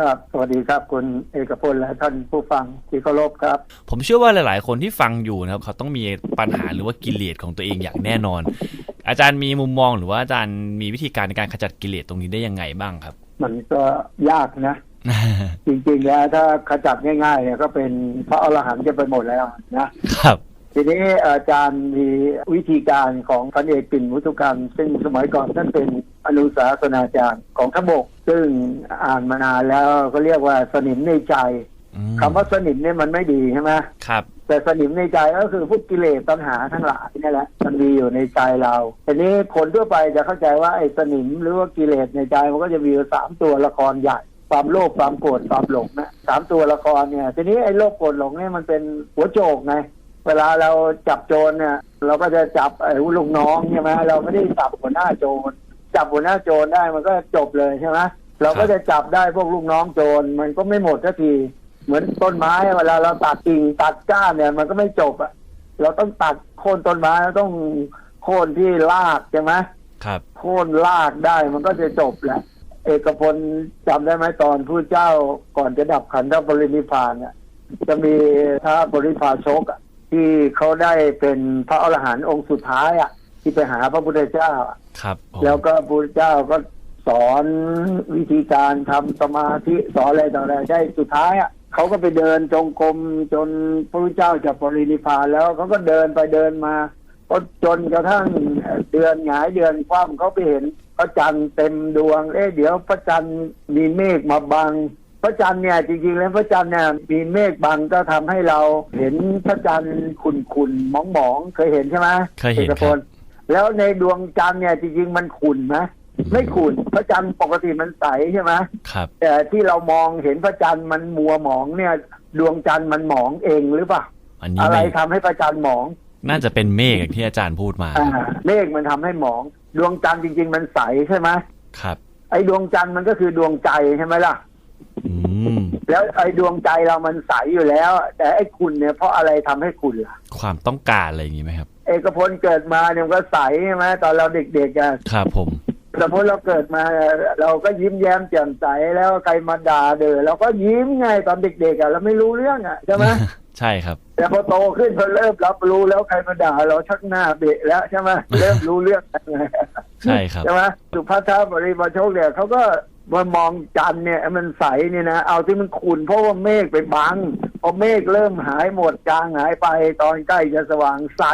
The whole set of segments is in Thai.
ครับ สวัสดีครับคุณเอกพลและท่านผู้ฟังที่เคารพครับ ผมเชื่อว่าหลาย ๆ คนที่ฟังอยู่นะครับเขาต้องมีปัญหาหรือว่ากิเลสของตัวเองอย่างแน่นอน อาจารย์มีมุมมองหรือว่าอาจารย์มีวิธีการในการขจัดกิเลสตรงนี้ได้ยังไงบ้างครับ มันก็ยากนะ จริง ๆ แล้วถ้าขจัดง่าย ๆ เนี่ยก็เป็นพระอรหันต์จะไปหมดแล้วนะครับ ทีนี้อาจารย์มีวิธีการของพันเอกปิ่นมุตุกรรมซึ่งสมัยก่อนท่านเป็นอนุสาสนาจารย์ของทบก ซึ่งอ่านมานานแล้วก็เรียกว่าสนิมในใจอืมคำว่าสนิมเนี่ยมันไม่ดีใช่ไหมครับแต่สนิมในใจก็คือพวกกิเลสตัณหาทั้งหลายนี่แหละมันมีอยู่ในใจเราทีนี้คนทั่วไปจะเข้าใจว่าไอ้สนิมหรือว่ากิเลสในใจมันก็จะมีอยู่สามตัวละครใหญ่ความโลภความโกรธความหลงนะสามตัวละครเนี่ยทีนี้ไอ้โลภโกรธหลงเนี่ยมันเป็นหัวโจกไง เวลาเราจับโจรเนี่ย เราก็จะจับไอ้ลูกน้องใช่ไหมเราไม่ได้จับหัวหน้าโจรจับหัวหน้าโจรได้มันก็จบเลยใช่ไหมเราก็จะจับได้พวกลูกน้องโจรมันก็ไม่หมดสักที เหมือนต้นไม้เวลาเราตัดกิ่งตัดก้านเนี่ย มันก็ไม่จบอะเราต้องตัดโค่นต้นไม้เราต้องโค่นที่รากใช่ไหมครับโค่นรากได้มันก็จะจบแหละเอกพลจำได้ไหมตอนผู้เจ้าก่อนจะดับขันธปรินิพพานเนี่ยจะมีพระบริพาชกอะ ที่เขาได้เป็นพระอรหันต์องค์สุดท้ายอะ ที่ไปหาพระพุทธเจ้าอะครับผมแล้วก็พระพุทธเจ้าก็สอนวิธีการทำสมาธิสอนอะไรต่ออะไรได้สุดท้ายอะเขาก็ไปเดินจงกรมจนพระพุทธเจ้าจะปรินิพพานแล้วเขาก็เดินไปเดินมาก็จนกระทั่งเดือนหงายเดือนคว่ำเขาไปเห็นพระจันทร์เต็มดวง เอ๊ะเดี๋ยวพระจันทร์มีเมฆมาบัง พระจันทร์เนี่ยจริงๆแล้วพระจันทร์เนี่ยมีเมฆบังก็ทำให้เราเห็นพระจันทร์ขุ่นๆหมองๆเคยเห็นใช่ไหมเคยเห็นอกคพรับลแล้วในดวงจันทร์เนี่ยจริงๆมันขุ่นไหมไม่ขุ่นพระจันทร์ปกติมันใสใช่ไหมครับแต่ที่เรามองเห็นพระจันทร์มันมัวหมองเนี่ย ดวงจันทร์มันหมองเองหรือเปล่าอันนี้อะไรไม่ทำให้พระจันทร์หมอง น่าจะเป็นเมฆอย่างที่อาจารย์พูดมาอ่าเมฆมันทำให้หมอง ดวงจันทร์จริง ๆ มันใสใช่ไหมครับ ไอ้ดวงจันทร์มันก็คือดวงใจใช่ไหมล่ะอืม แล้วไอ้ดวงใจเรามันใสอยู่แล้ว แต่ไอ้ขุ่นเนี่ยเพราะอะไรทำให้ขุ่นล่ะ ความต้องการอะไรอย่างนี้ไหมครับ เอกพลเกิดมาเนี่ยมันก็ใสใช่ไหมตอนเราเด็กๆอะครับผมสมมติเราเกิดมาเราก็ยิ้มแย้มแจ่มใสแล้วใครมาด่าเดอเราก็ยิ้มไงตอนเด็กๆอะเราไม่รู้เรื่องอะใช่ไหมใช่ครับ แต่พอโตขึ้นพอเริ่มรับรู้แล้วใครมาด่าเราชักหน้าเบะแล้วใช่ไหมเริ่มรู้เรื่องแล้วไงใช่ครับใช่ไหมสุภัททบริบาโชคเนี่ยเขาก็ มามองจันเนี่ยมันใสเนี่ยนะเอาที่มันขุ่นเพราะว่าเมฆไปบังพอเมฆเริ่มหายหมดจางหายไปตอนใกล้จะสว่างใส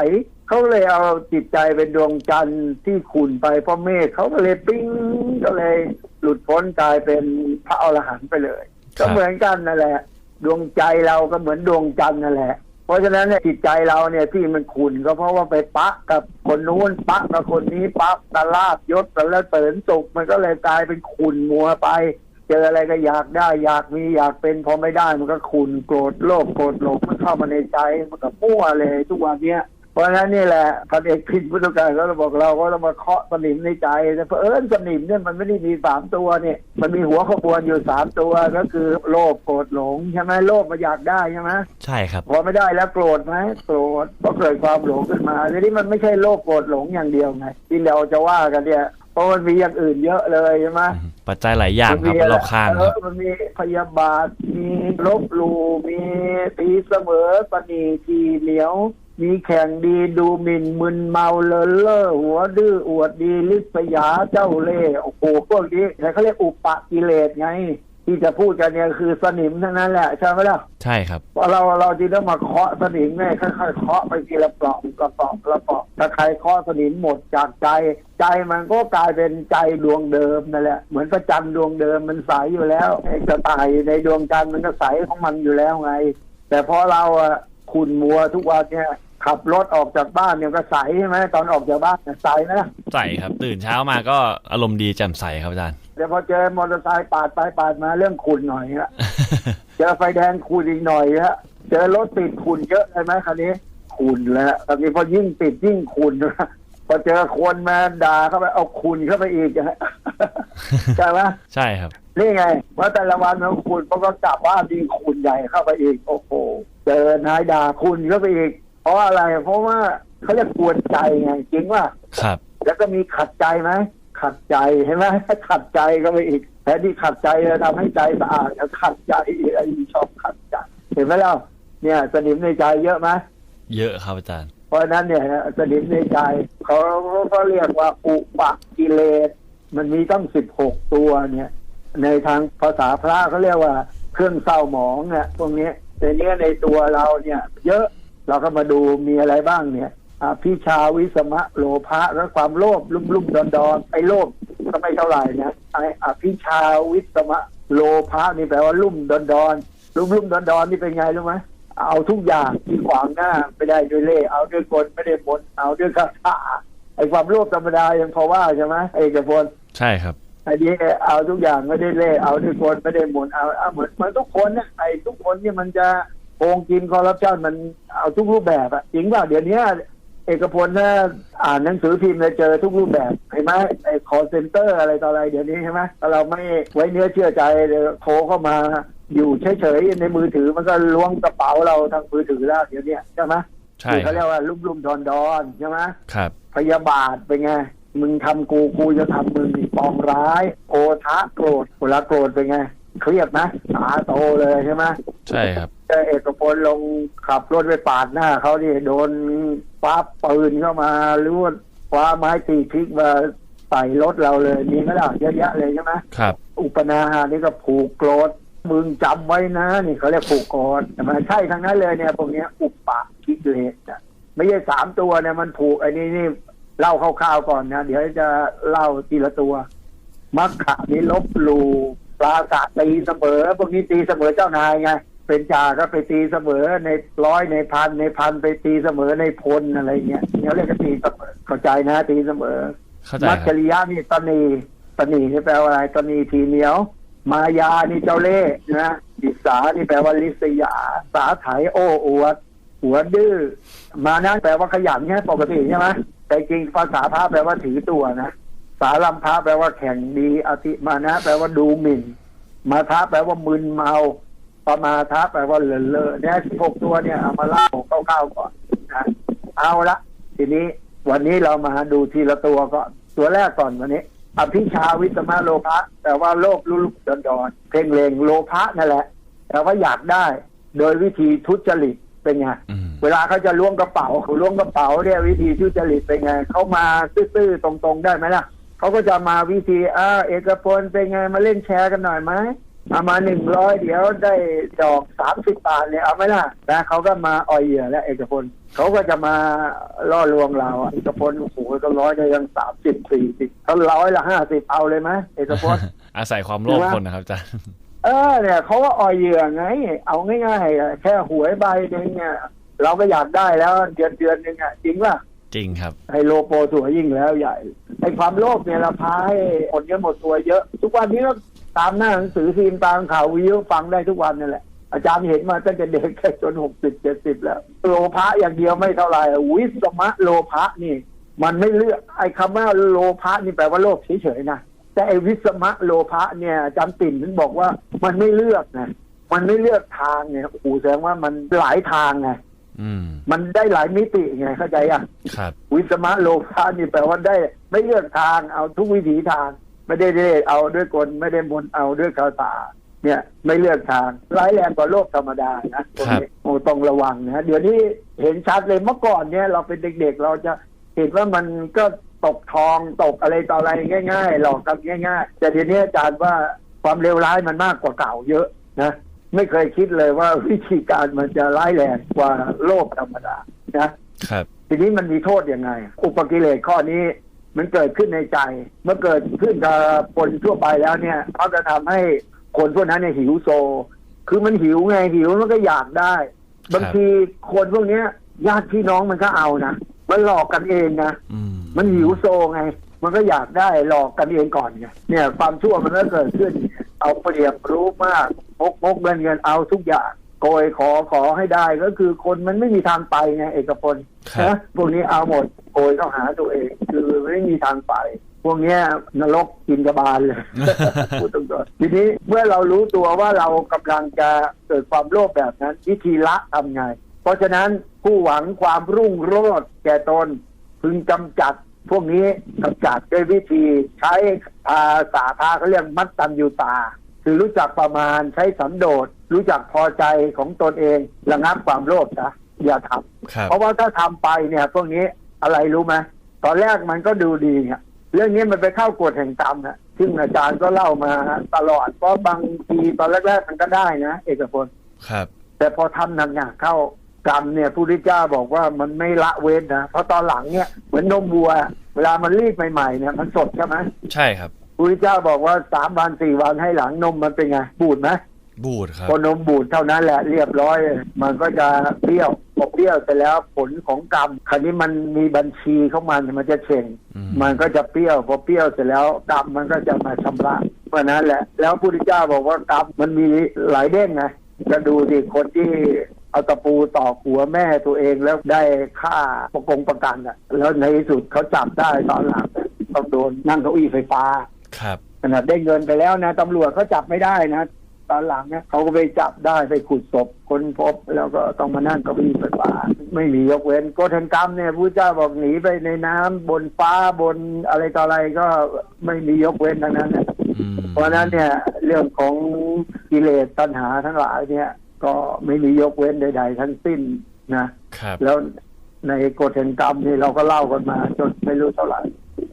เขาเลยเอาจิตใจเป็นดวงจันทร์ที่ขุ่นไปเพราะเมฆเขาก็เลยปิ้งก็เลยหลุดพ้นกลายเป็นพระอรหันต์ไปเลย ก็เหมือนกันนั่นแหละ ดวงใจเราก็เหมือนดวงจันทร์นั่นแหละ เพราะฉะนั้นเนี่ยจิตใจเราเนี่ยที่มันขุนก็เพราะว่าไปปะกับคนนู้นปะกับคนนี้ปะตะลาบยศตะละเสริญสุขมันก็เลยกลายเป็นขุนมัวไป เจออะไรก็อยากได้ อยากมีอยากเป็นพอไม่ได้มันก็ขุนโกรธโลภโกรธหลงมันเข้ามาในใจมันก็มั่วเลยทุกวันเนี้ย เพราะฉะนั้นนี่แหละพันเอกพินพุทธการก็บอกเราก็ต้องมาเคาะสนิมในใจแต่เพอเอิญสนิมเนี่ยมันไม่ได้มีสามตัวเนี่ยมันมีหัวขบวนอยู่สามตัวก็คือโลภโกรธหลงใช่ไหมโลภมาอยากได้ใช่ไหมใช่ครับพอไม่ได้แล้วโกรธไหมโกรธก็เกิดความหลงขึ้นมาทีนี้มันไม่ใช่โลภโกรธหลงอย่างเดียวไงที่เราจะว่ากันเนี่ยเพราะมันมีอย่างอื่นเยอะเลยใช่ไหมปัจจัยหลายอย่างครับมันมีรอบข้างเอครับอมันมีพยาบาทมีลบหลูมีตีเสมอปณีทีเหนียว มีแข่งดีดูหมิ่นมึนเมาเลอเล่อหัวดื้ออวดดีลิษยาเจ้าเล่ห์โอ้โหพวกนี้เขาเรียกอุปกิเลสไง ที่จะพูดกันเนี่ยคือสนิมทั้งนั้นแหละใช่ไหมล่ะใช่ครับพอเราเราจึงต้องมาเคาะสนิมเนี่ยค่อยๆเคาะไปทีละเปลาะกระเปาะกระเปาะถ้าใครเคาะสนิมหมดจากใจ ใจมันก็กลายเป็นใจดวงเดิมนั่นแหละ เหมือนพระจันทร์ดวงเดิมมันใสอยู่แล้วไอ้กระต่ายในดวงจันทร์มันก็ใสของมันอยู่แล้วไง แต่พอเราอะขุ่นมัวทุกวันเนี่ย ขับรถออกจากบ้านเนี่ยก็ใสใช่ไหมตอนออกจากบ้านเนี่ยใสนะใส่ครับ ตื่นเช้ามาก็อารมณ์ดีแจ่มใสครับอาจารย์แต่พอเจอมอเตอร์ไซค์ปาดไปปาดมาเรื่องขุ่นหน่อยละเจอไฟแดงขุ่นอีกหน่อยฮะเจอรถติดขุ่นเยอะเลยไหมคันนี้ขุ่นแล้วตอนนี้พอยิ่งติดยิ่งขุ่นนะพอเจอคนมาด่าเข้าไปเอาขุ่นเข้าไปอีกฮะใช่ไหมใช่ครับนี่ไงว่าแต่ละวันมันขุ่นเพราะก็กลับบ้านดีขุ่นใหญ่เข้าไปอีก โอ้โหเจอนายด่าขุ่นเข้าไปอีก เพราะอะไร เพราะว่าเขาจะกวนใจไงจริงว่าครับ แล้วก็มีขัดใจไหมขัดใจเห็นไหมขัดใจก็ไปอีกแทนที่ขัดใจจะทำให้ใจสะอาดจะขัดใจไอ้ชอบขัดใจเห็นไหมเล่าเนี่ยสนิมในใจเยอะไหมเยอะครับอาจารย์ เพราะฉะนั้นเนี่ยสนิมในใจเขาเขาเรียกว่าอุปกิเลส มันมีตั้งสิบหกตัวเนี่ย ในทางภาษาพระเขาเรียกว่า เครื่องเศร้าหมองเนี่ยพวกนี้แต่เนี้ยในตัวเราเนี่ย เยอะ เราก็มาดูมีอะไรบ้างเนี่ยอภิชาวิสมะโลภะและความโลภลุ่มลุ่มดอนดอนไอ้โลภก็ไม่เท่าไหร่นะไอ้อภิชาวิสมะโลภะนี่แปลว่าลุ่มดอนดอนลุ่มลุ่มดอนดอนนี่เป็นไงรู้ไหมเอาทุกอย่างที่ขวางหน้าไม่ได้ด้วยเล่ห์เอาด้วยกลไม่ได้มนต์เอาด้วยคาถาไอ้ความโลภธรรมดายังพอว่าใช่ไหมเอกพลใช่ครับไอ้นี้เอาทุกอย่างไม่ได้เล่ห์เอาด้วยคนไม่ได้หมุนเอาเอาเหมือนเหมือนทุกคนเนี่ยไอ้ทุกคนเนี่ยมันจะโกงกินคอร์รัปชันมัน เอาทุกรูปแบบอะจริงเปล่าเดี๋ยวนี้เอกพลถ้าอ่านหนังสือพิมพ์เลยเจอทุกรูปแบบเห็นไหมไอ้คอเซ็นเตอร์อะไรต่ออะไรเดี๋ยวนี้ใช่ไหมถ้าเราไม่ไว้เนื้อเชื่อใจเดี๋ยวโทรเข้ามาอยู่เฉยๆในมือถือมันก็ล้วงกระเป๋าเราทางมือถือแล้วเดี๋ยวนี้ใช่ไหมใช่ที่คเขาเรีรัยบกว่าลุ่มลุ่มดอนดอนๆใช่ไหมครับ พยาบาทเป็นไงมึงทำกูกูจะทำมึงนี่ปองร้าย โอทะโกรธเวลาโกรธเป็นไง เครียดนะตาโตเลยใช่ไหมใช่ครับ เจอเอกพลลงขับรถไปปาดหน้าเขาดิโดนฟ้าปืนเข้ามาหรือว่าฟ้าไม้ตีพลิกมาใส่รถเราเลยมีไหมล่ะเยอะแยะเลยใช่ไหมครับ อุปนาหานี่ก็ผูกโกรธมึงจำไว้นะนี่เขาเรียกผูกโกรธแต่มันใช่ทั้งนั้นเลยเนี่ยพวกเนี้ยอุปปะกิเลสอะไม่ใช่สามตัวเนี่ยมันผูกไอ้นี่นี่เล่าคร่าวๆก่อนนะเดี๋ยวจะเล่าทีละตัวมักขะนี่ลบหลูปราศาสตีเสมอพวกนี้ตีเสมอเจ้านายไง เป็นจ่าก็ไปตีเสมอในร้อยในพันในพันไปตีเสมอในพลอะไรเงี้ยเนี่ยเรียกว่าตีเสมอเข้าใจนะตีเสมอเข้าใจมัจคจรับริยะนี่ตนีตนีนี่แปลว่าอะไรตนีทีเหนียว มายานี่เจ้าเล่ห์นะดิสานี่แปลว่าลิษยา สาไถโอ้อวดหัวดื้อมานะแปลว่าขยันใช่ไหมปกติใช่ไหมแต่จริงภาษาพระแปลว่าถือตัวนะสารัมพระแปลว่าแข่งดีอติมานะ แปลว่าดูหมิ่น มาทะแปลว่ามึนเมา ปมาทะแปลว่าเลอะเลอะเนี่ยสิบหกตัวเนี่ยเอามาเล่าคร่าวๆก่อนนะเอาละทีนี้วันนี้เรามาดูทีละตัวก่อนตัวแรกก่อนวันนี้ อภิชาวิตมะโลภะแต่ว่าโลภลุลุดอนดอนเพ่งเลงโลภะนั่นแหละ แต่ว่าอยากได้โดยวิธีทุจริตเป็นไงอืมเวลาเขาจะล้วงกระเป๋าเขาล้วงกระเป๋าเนี่ยวิธีทุจริตเป็นไงเขามาซื่อๆตรงๆได้ไหมล่ะเขาก็จะมาวิธีอ่าเอกพลเป็นไงมาเล่นแชร์กันหน่อยไหม เอามาหนึ่งร้อยเดี๋ยวได้ดอกสามสิบบาทเนี่ยเอาไหมล่ะนะเขาก็มาอ่อยเหยื่อแล้วเอกพลเขาก็จะมาล่อลวงเราอะเอกพลโอ้โหก็ร้อยได้ยังสามสิบสี่สิบเขาร้อยละห้าสิบเอาเลยไหมเอกพลอาศัยความโลภคนนะครับอาจารย์เออเนี่ยเขาว่าอ่อยเหยื่อไง เอาง่ายๆอะแค่หวยใบหนึงเนี่ยเราก็อยากได้แล้วเดือนเดือนหนึ่งอะจริงป่ะจริงครับไฮโลโปรตัวยิ่งแล้วใหญ่ไอ้ความโลภเนี่ยเราพาให้คนเยอะหมดตัวเยอะ ทุกวันนี้ก็ ตามหน้าหนังสือพิมพ์ตามข่าววิวฟังได้ทุกวันนั่นแหละ อาจารย์เห็นมาตั้งแต่เด็กแค่จนหกสิบเจ็ดสิบแล้ว โลภะอย่างเดียวไม่เท่าไหร่วิสมะโลภะนี่ มันไม่เลือกไอ้คำว่าโลภะนี่แปลว่าโลภเฉยๆนะแต่ไอ้วิสมะโลภะเนี่ยอาจารย์ปิ่นถึงบอกว่ามันไม่เลือกนะมันไม่เลือกทางเนี่ยโอ้โหแสดงว่ามันหลายทางไงอืมมันได้หลายมิติไงเข้าใจอะครับ วิสมะโลภะนี่แปลว่าได้ ไม่เลือกทางเอาทุกวิถีทาง ไม่ได้เล่เอาด้วยกลไม่ได้มนต์เอาด้วยคาถาเนี่ยไม่เลือกทางร้ายแรงกว่าโลกธรรมดานะตรงนี้โอ้ต้องระวังนะเดี๋ยวนี้เห็นชัดเลยเมื่อก่อนเนี่ยเราเป็นเด็กๆ เราจะเห็นว่ามันก็ตกทองตกอะไรต่ออะไรง่าย ๆ หลอกกันง่าย ๆ แต่ทีนี้อาจารย์ว่าความเลวร้ายมันมากกว่าเก่าเยอะนะไม่เคยคิดเลยว่าวิธีการมันจะร้ายแรงกว่าโลกธรรมดานะครับ ทีนี้มันมีโทษยังไง อุปกิเลสข้อนี้ มันเกิดขึ้นในใจ เมื่อเกิดขึ้นกับคนทั่วไปแล้วเนี่ยเขาจะทำให้คนพวกนั้นเนี่ยหิวโซ คือมันหิวไงหิวมันก็อยากได้ บางทีคนพวกเนี้ยญาติพี่น้องมันก็เอานะมันหลอกกันเองนะมมันหิวโซไง มันก็อยากได้หลอกกันเองก่อนไงเนี่ย ความชั่วมันก็เกิดขึ้น เอาเปรียบรู้มากพกพกเงินเงินเอาทุกอย่าง โกยขอขอให้ได้ก็คือคนมันไม่มีทางไปไงเอกพลครับนะพวกนี้เอาหมดโกยเข้าหาตัวเอง คือไม่มีทางไป พวกเนี้ยนรกกินกระบาลเลยพูดตรงๆทีนี้เมื่อเรารู้ตัวว่าเรากำลังจะเกิดความโลภแบบนั้น วิธีละทำไง เพราะฉะนั้นผู้หวังความรุ่งโรจน์แก่ตนพึงกำจัดพวกนี้กำจัดด้วยวิธีใช้ภาษาพาเขาเรียกมัตตัญญูตา คือรู้จักประมาณใช้สันโดษ รู้จักพอใจของตนเองระงับความโลภนะอย่าทำครับเพราะว่าถ้าทำไปเนี่ย พวกนี้อะไรรู้ไหมตอนแรกมันก็ดูดีเนี่ยเรื่องนี้มันไปเข้ากฎแห่งกรรมนะซึ่งอาจารย์ก็เล่ามาตลอดเพราะบางทีตอนแรกๆมันก็ได้นะเอกพลครับ แต่พอทำหนักๆเข้ากรรมเนี่ยผู้ที่เจ้าบอกว่ามันไม่ละเว้นนะเพราะตอนหลังเนี่ยเหมือนนมวัว เวลามันรีดใหม่ๆเนี่ยมันสดใช่ไหมใช่ครับผู้ที่เจ้าบอกว่าสามวันสี่วันให้หลังนมมันเป็นไงบูดไหม บูดครับพอนมบูดเท่านั้นแหละเรียบร้อย มันก็จะเปรี้ยวพอเปรี้ยวเสร็จแล้วผลของกรรมคราวนี้มันมีบัญชีของมันมันจะเช่งอืมมันก็จะเปรี้ยวพอเปรี้ยวเสร็จแล้วกรรมมันก็จะมาชำระเพราะนั้นแหละ แล้วพระพุทธเจ้าบอกว่ากรรมมันมีหลายเด้งไงจะดูสิคนที่เอาตะปูตอกหัวแม่ตัวเองแล้วได้ค่าประกงประกันอะ แล้วในที่สุดเขาจับได้ตอนหลังต้องโดนนั่งเก้าอี้ไฟฟ้า ครับขนาดได้เงินไปแล้วนะตำรวจเขาจับไม่ได้นะ ตอนหลังเนี่ยเขาก็ไปจับได้ไปขุดศพคนพบ แล้วก็ต้องมานั่งเก้าอี้ไฟฟ้าไม่มียกเว้นกฎแห่งกรรมเนี่ยพระเจ้าบอกหนีไปในน้ำบนฟ้าบนอะไรต่ออะไรก็ไม่มียกเว้นทั้งนั้นเนี่ยอืมเพราะฉะนั้นเนี่ย เรื่องของกิเลสตัณหาทั้งหลายเนี่ย ก็ไม่มียกเว้นใด ๆ ทั้งสิ้นนะครับแล้วในกฎแห่งกรรมนี่เราก็เล่ากันมาจนไม่รู้เท่าไหร่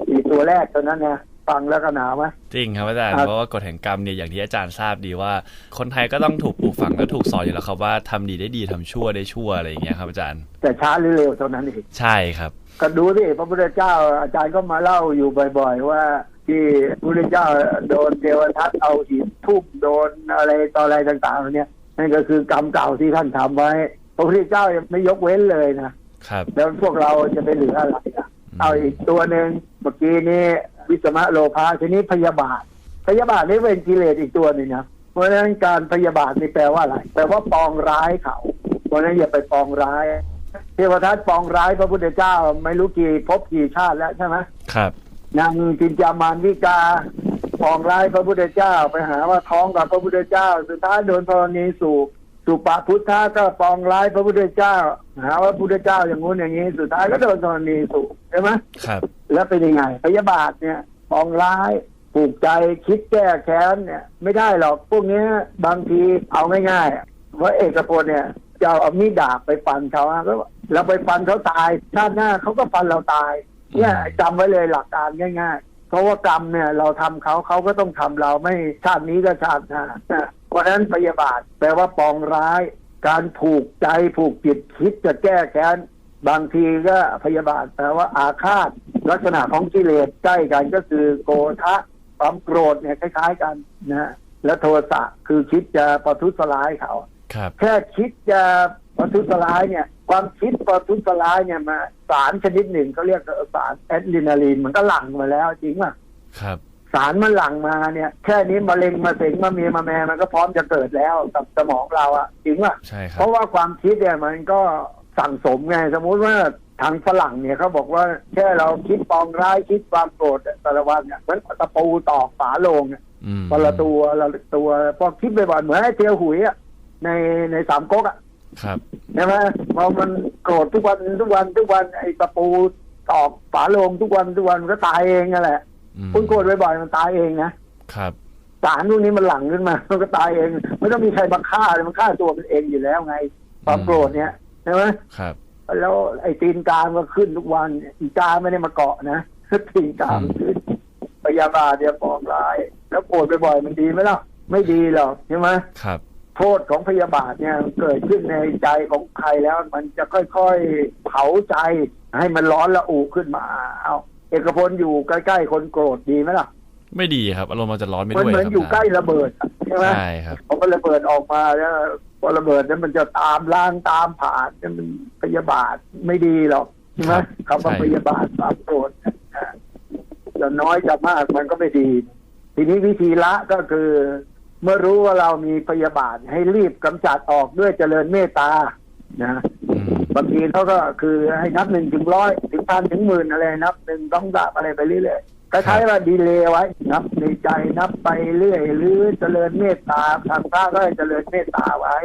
อีตัวแรกเท่านั้นนะ ฟังแล้วก็หนาวไหมจริงครับอาจารย์ครับเพราะว่ากฎแห่งกรรมเนี่ยอย่างที่อาจารย์ทราบดีว่า คนไทยก็ต้องถูกปลูกฝังและถูกสอนอยู่แล้วครับว่าทำดีได้ดีทำชั่วได้ชั่วอะไรอย่างเงี้ยครับอาจารย์ แต่ช้าหรือเร็วเท่านั้นเองใช่ครับ ก็ดูสิพระพุทธเจ้าอาจารย์ก็มาเล่าอยู่บ่อยๆ ว่าที่พระพุทธเจ้าโดนเทวทัตเอาหินทุบโดนอะไรต่ออะไรต่างๆเหล่านี้นั่นก็คือกรรมเก่าที่ท่านทำไว้พระพุทธเจ้ายังไม่ยกเว้นเลยนะครับแล้วพวกเราจะไปเหลืออะไรอะอืมเอาอีกตัวหนึ่งเมื่อกี้นี้ วิสมะโลภะทีนี้พยาบาท พยาบาทนี่เป็นกิเลสอีกตัวหนึ่งนะเพราะฉะนั้นการพยาบาทนี่แปลว่าอะไรแปลว่าปองร้ายเขา เพราะฉะนั้นอย่าไปปองร้าย เทวทัตปองร้ายพระพุทธเจ้าไม่รู้กี่ภพกี่ชาติแล้วใช่ไหมครับนางจินจามานวิกาปองร้ายพระพุทธเจ้าไปหาว่าท้องกับพระพุทธเจ้า สุดท้ายโดนธรณีสูบสุปาพุทธะก็ปองร้ายพระพุทธเจ้า หาว่าพระพุทธเจ้าอย่างงู้นอย่างนี้ สุดท้ายก็โดนธรณีสูบใช่ไหมครับ แล้วเป็นยังไง พยาบาทเนี่ยปองร้ายผูกใจคิดแก้แค้นเนี่ย ไม่ได้หรอกพวกนี้บางทีเอาง่ายๆว่าเอกพลเนี่ยจะเอามีดดาบไปฟันเขาแล้วเราไปฟันเขาตายชาติหน้าเขาก็ฟันเราตาย เนี่ยจำไว้เลยหลักการง่าย ๆ เพราะว่ากรรมเนี่ย เราทำเขาเขาก็ต้องทำเราไม่ชาตินี้ก็ชาติหน้านะเพราะฉะนั้นพยาบาทแปลว่าปองร้าย การผูกใจผูกจิตคิดจะแก้แค้น บางทีก็พยาบาทแปลว่าอาฆาต ลักษณะของกิเลสใกล้กันก็คือโกทะความโกรธเนี่ยคล้าย ๆ กันนะฮะและโทสะคือคิดจะประทุษร้ายเขาครับแค่คิดจะประทุษร้ายเนี่ย ความคิดประทุษร้ายเนี่ยมาสารชนิดหนึ่งเขาเรียกสารแอดรีนาลีนมันก็หลั่งมาแล้วจริงป่ะครับ สารมันหลั่งมาเนี่ย แค่นี้มะเร็งมาเสงมาเมียมาแม่มันก็พร้อมจะเกิดแล้วกับสมองเราอะจริงป่ะใช่ครัเพบราะว่าความคิดเนี่ยมันก็ สั่งสมไง สมมุติว่าทางฝรั่งเนี่ยเขาบอกว่าแค่เราคิดปองร้ายคิดความโกรธแต่ละวันเนี่ยเหมือนตะปูตอกฝาโลงเนี่ยอืมคนละตัวละตัวพอคิดบ่อยๆเหมือนไอ้เทียวหุยอะในในสามก๊กอะครับใช่ไหมพอมันโกรธทุกวันทุกวันทุกวันไอ้ตะปูตอกฝาโลงทุกวันทุกวันมันก็ตายเองนั่นแหละอืมคุณโกรธบ่อยๆมันตายเองนะครับสารพวกนี้มันหลั่งขึ้นมา มันก็ตายเอง ไม่ต้องมีใครมาฆ่าเลยมันฆ่าตัวมันเองอยู่แล้วไงความโกรธเนี่ย ใช่ไหมครับ แล้วไอ้ตีนกามันก็ขึ้นทุกวัน อีกาไม่ได้มาเกาะนะตีนกามันขึ้นพยาบาทเนี่ยปองร้าย แล้วโกรธบ่อยๆมันดีไหมล่ะ ไม่ดีหรอกใช่ไหมครับ โทษของพยาบาทเนี่ยเกิดขึ้นในใจของใครแล้ว มันจะค่อยๆเผาใจให้มันร้อนละอุขึ้นมา เอาเอกพลอยู่ใกล้ๆคนโกรธดีไหมล่ะ ไม่ดีครับอารมณ์มันจะร้อนไปมันด้วยเหมือนครับอยู่ใกล้ระเบิดอะใช่ไหมใช่ครับพอมันระเบิดออกมาแล้ว พอระเบิดนั้นมันจะตามล้างตามผ่านเนี่ยมันพยาบาทไม่ดีหรอกใช่ไหมครับคำว่าใช่พยาบาทความโกรธเนี่ยนะจะน้อยจะมากมันก็ไม่ดี ทีนี้วิธีละก็คือ เมื่อรู้ว่าเรามีพยาบาทให้รีบกำจัดออกด้วยเจริญเมตตานะอืมบางทีเขาก็คือให้นับหนึ่งถึงร้อยถึงพันถึงหมื่นอะไรนับหนึ่งต้องดับอะไรไปเรื่อยๆ คล้ายๆว่าดีเลย์ไว้นับในใจนับไปเรื่อยหรือเจริญเมตตาทางพระก็ให้เจริญเมตตาไว้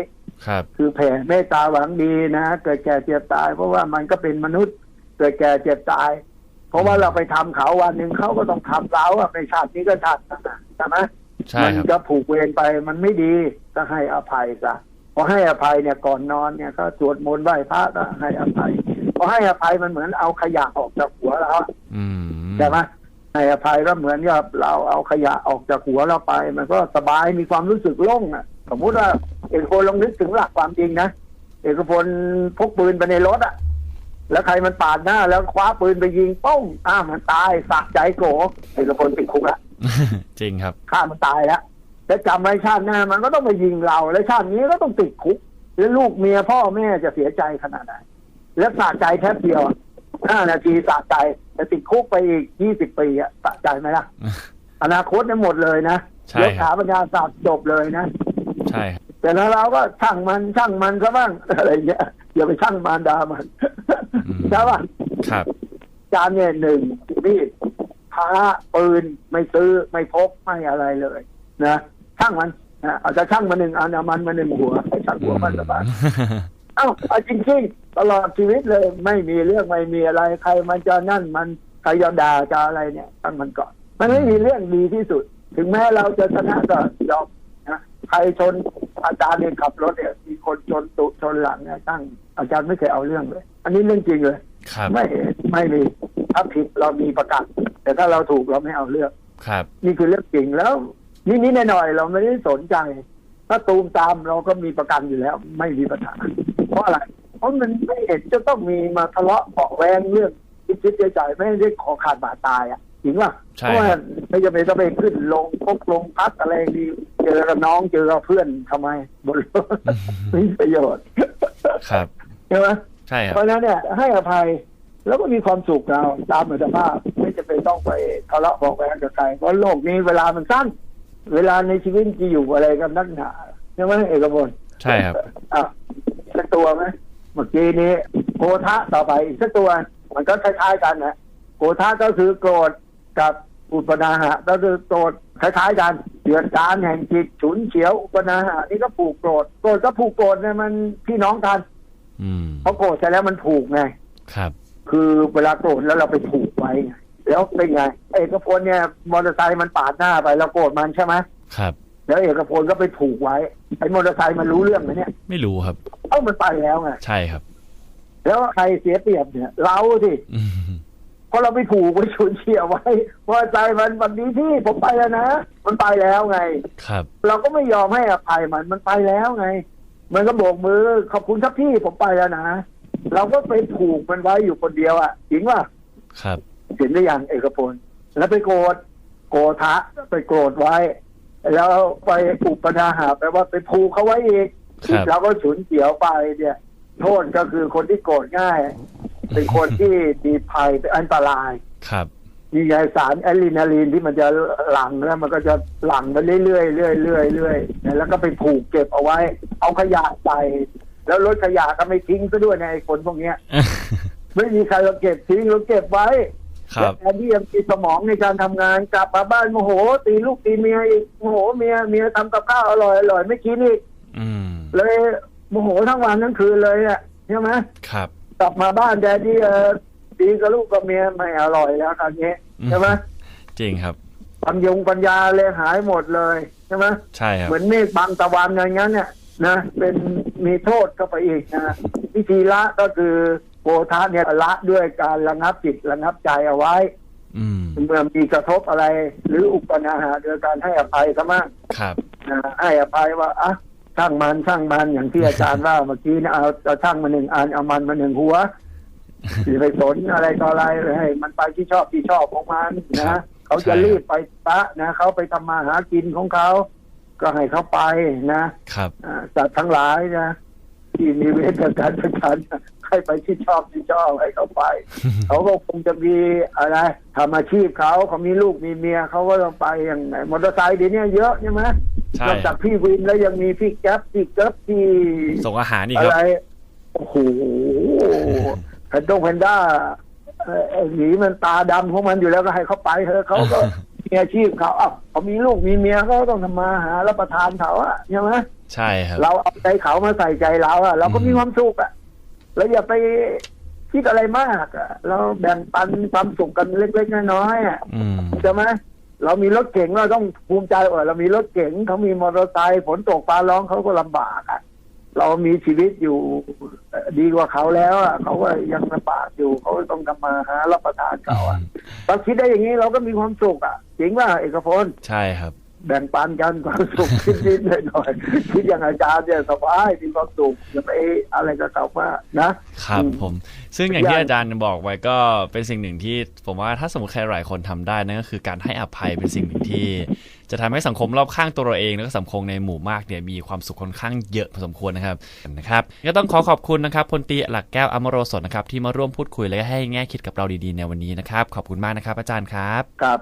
ครับ คือแผ่เมตตาหวังดีนะเกิดแก่เจ็บตาย เพราะว่ามันก็เป็นมนุษย์เกิดแก่เจ็บตาย เพราะว่าเราไปทำเขาวันหนึ่งเขาก็ต้องทำเราอะในชาตินี้ก็ชาตินั้นนะใช่ไหมใช่มัครับจะผูกเวรไปมันไม่ดีก็ให้อภัยซะพอให้อภัยเนี่ยก่อนนอนเนี่ยก็สวดมนต์ไหว้พระก็ให้อภัยพอให้อภัยมันเหมือนเอาขยะออกจากหัวเราอะอืมใช่ไหม ให้อภัยก็เหมือนกับเราเอาขยะออกจากหัวเราไป มันก็สบายมีความรู้สึกโล่งอะ สมมุติว่าเอกพลลองนึกถึงหลักความจริงนะเอกพลพกปืนไปในรถอะ แล้วใครมันปาดหน้า แล้วคว้าปืนไปยิงป้องอ้าวมันตายสะใจโกรธเอกพลติดคุกละจริงครับฆ่ามันตายแล้วแล้วจำไว้ชาติหน้ามันก็ต้องมายิงเรา แล้วชาตินี้ก็ต้องติดคุก แล้วลูกเมียพ่อแม่จะเสียใจขนาดไหนแล้วสะใจแค่เดียวอะห้านาทีสะใจ แต่ติดคุกไปอีกยี่สิบปีอะสะใจไหมล่ะ อนาคตเนี่ยหมดเลยนะใช่ยกครัขาบปัญญาศาสตร์จบเลยนะ ใช่ครับแต่แล้วเราก็ช่างมันช่างมันก็บ้างอะไรเงี้ยอย่าไปช่างมารดามันอืมใช่ป่ะครับจานเนี่ยหนึ่งมีดพ้าปืนไม่ซื้อไม่พกไม่อะไรเลย นะช่างมันนะเอาจะช่างมาหนึ่งอันเอามันมาหนึ่งหัวให้ช่างหัวมันสบาย เอ้าเอาจริงๆตลอดชีวิตเลย ไม่มีเรื่องไม่มีอะไรใครมันจะนั่นมันใครจะด่าจะอะไรเนี่ยตั้งมันก่อน มันไม่มีเรื่องดีที่สุด ถึงแม้เราจะชนะก็ยอมนะใครชนอาจารย์เนี่ยขับรถเนี่ยมีคนชนตุชนหลังเนี่ยตั้งอาจารย์ไม่เคยเอาเรื่องเลย อันนี้เรื่องจริงเลยครับไม่ไม่มีถ้าผิดเรามีประกันแต่ถ้าเราถูกเราไม่เอาเรื่องครับ นี่คือเรื่องจริงแล้วนี่นี่หน่อยๆเราไม่ได้สนใจ ถ้าตูมตามเราก็มีประกันอยู่แล้ว ไม่มีปัญหาเพ ราะอะไร เพราะมันไม่เห็นจะต้องมีมาทะเลาะเบาะแวงเรื่องคิดคิดใจๆไม่ได้ขอขาดบาดตายอะจริงป่ะใช่เพราะว่าครับไม่จะเป็นต้องไปขึ้นลงพกลงพักอะไรดีเจอกับน้องเจอกับเพื่อนทำไมบนรถไม่มีประโยชน์ครับใช่ไหมใช่ครัเพบราะฉะนั้นเนี่ยให้อภัยแล้วก็มีความสุขเราตามอัตภาพไม่จะเป็นต้องไปทะเลาะเบาะแวงกับใครเพราะโลกนี้เวลามันสั้น เวลาในชีวิตจะอยู่อะไรกันนักหนาใช่ไหมเอกพลใช่ครับอะ สักตัวไหมเมื่อกี้นี้โกทะต่อไปอีกสักตัว มันก็คล้ายๆกันนะโกทะก็คือโกรธกับอุปนาหะก็คือโกรธคล้ายๆกันเดือดการแห่งจิตฉุนเฉียวอุปนาหะนี่ก็ผูกโกรธโกรธก็ผูกโกรธเนี่ยมันพี่น้องกันอืมเพราะโกรธเสร็จแล้วมันผูกไงครับ คือเวลาโกรธแล้วเราไปผูกไว้ไงแล้วเป็นไงเอกพลเนี่ยมอเตอร์ไซค์มันปาดหน้าไปเราโกรธมันใช่ไหมครับ แล้วเอกพลก็ไปผูกไว้ไอ้มอเตอร์ไซค์มันรู้เรื่องไหมเนี่ย ไม่รู้ครับ เอ้ามันไปแล้วไงใช่ครับ แล้วใครเสียเปรียบเนี่ย เราสิอืมเพราะเราไปผูกไว้ชุนเฉียวไว้มอเตอร์ไซค์มันวันนี้พี่ผมไปแล้วนะมันไปแล้วไง ครับ เราก็ไม่ยอมให้อภัยมันมันไปแล้วไง มันก็โบกมือขอบคุณครับพี่ผมไปแล้วนะเราก็ไปผูกมันไว้อยู่คนเดียวอะจริงป่ะครับเห็นได้ยังเอกพลแล้วไปโกรธโกทะไปโกรธไว้ แล้วไปอุปนาหาแปลว่าไปผูกเขาไว้อีก ครับ เราก็ฉุนเฉียวไปเนี่ย โทษก็คือคนที่โกรธง่าย เป็นคนที่มีภัยเป็นอันตรายครับมีไงสารแอลลีนาลีนที่มันจะหลั่งแล้วมันก็จะหลั่งไปเรื่อยๆเรื่อยๆเรื่อยๆแล้วก็ไปผูกเก็บเอาไว้ เอาขยะใส่แล้วรถขยะก็ไม่ทิ้งซะด้วยนะไอ้คนพวกเนี้ยไม่มีใครเราเก็บทิ้งเราเก็บไว้ครับแทนที่จะมีสมองในการทำงานกลับมาบ้านโมโห ตีลูกตีเมียอีกโมโหเมียเมียทำกับข้าวอร่อยอร่อยไม่กินอีก อืมเลยโมโหทั้งวันทั้งคืนเลยเนี่ยใช่ไหมครับ กลับมาบ้านแดดดี้เออตีกับลูกกับเมียไม่อร่อยแล้วคราวนี้ใช่ไหมจริงครับปัญญงปัญญาเลยหายหมดเลยใช่ไหมใช่ครับเหมือนเมฆบังตะวันอย่างนั้นเนี่ยนะเป็นมีโทษเข้าไปอีกนะวิธีละก็คือโกธาเนี่ยละด้วยการระงับจิตระงับใจเอาไว้อืมเมื่อมีกระทบอะไร หรืออุปนาหาโดยการให้อภัยซะมากครับนะให้อภัยว่าอะ ช่างมันช่างมันอย่างที่อาจารย์ว่าเมื่อกี้นะเอาเอาช่างมาหนึ่งอันเอามันมาหนึ่งหัวอย่าไปสนอะไรต่ออะไรเลยให้มันไปที่ชอบที่ชอบของมันครันะบเขาจะใช่รีบไปปะนะเขาไปทำมาหากินของเขาก็ให้เขาไปนะครับอ่าสัตว์ทั้งหลายนะที่มีเวทจากการประชัน ให้ไปที่ชอบที่ชอบให้เขาไป เขาก็คงจะมีอะไรทำอาชีพเขาเขามีลูกมีเมียเขาก็ต้องไปอย่างไหนมอเตอร์ไซค์เดี๋ยวนี้เยอะใช่ไหมใช่นอกจากพี่วินแล้วยังมีพี่แก๊ปพี่เก๊ปพี่ส่งอาหารอีกอะครับไรโอ้โหแพนด้งแพนด้าเอ่อไอ้หมีมันตาดำของมันอยู่แล้วก็ให้เขาไปเถอะเขาก็มีอาชีพเขาอะเขามีลูกมีเมียเขาก็ต้องทำมาหารับประทานเขาอะใช่ไหมใช่ครับเราเอาใจเขามาใส่ใจเราอะเราก็มีอืมความสุขอะ แล้วอย่าไปคิดอะไรมากอะเราแบ่งปันความสุขกันเล็กๆน้อยๆอะอืมใช่ไหมเรามีรถเก๋งเราต้องภูมิใจว่าเรามีรถเก๋งเขามีมอเตอร์ไซค์ฝนตกฟ้าร้องเขาก็ลำบากอะเรามีชีวิตอยู่เอ่อดีกว่าเขาแล้วอะเขาก็ยังลำบากอยู่เขาต้องทำมาหารับประทานเขาอะเราคิดได้อย่างนี้เราก็มีความสุขอะจริงว่าเอกพล ใช่ครับ แบ่งปันกันความสุขนิดๆหน่อยๆคิดอย่างอาจารย์เนี่ยสบายมีความสุขอย่าไปอะไรกับเขามากนะครับอืมผม ซึ่งอย่างที่อย่างอาจารย์บอกไว้ก็เป็นสิ่งหนึ่งที่ผมว่าถ้าสมมติใครหลายคนทำได้นั่นก็คือการให้อภัยเป็นสิ่งหนึ่งที่ จะทำให้สังคมรอบข้างตัวเราเอง แล้วก็สังคมในหมู่มากเนี่ยมีความสุขค่อนข้างเยอะพอสมควรนะครับนะครับ ก็ต้องขอขอบคุณนะครับพลตรีหลักแก้วอมโรสดนะครับที่มาร่วมพูดคุยและก็ให้แง่คิดกับเราดีๆในวันนี้นะครับขอบคุณมากนะครับ อาจารย์ครับครับ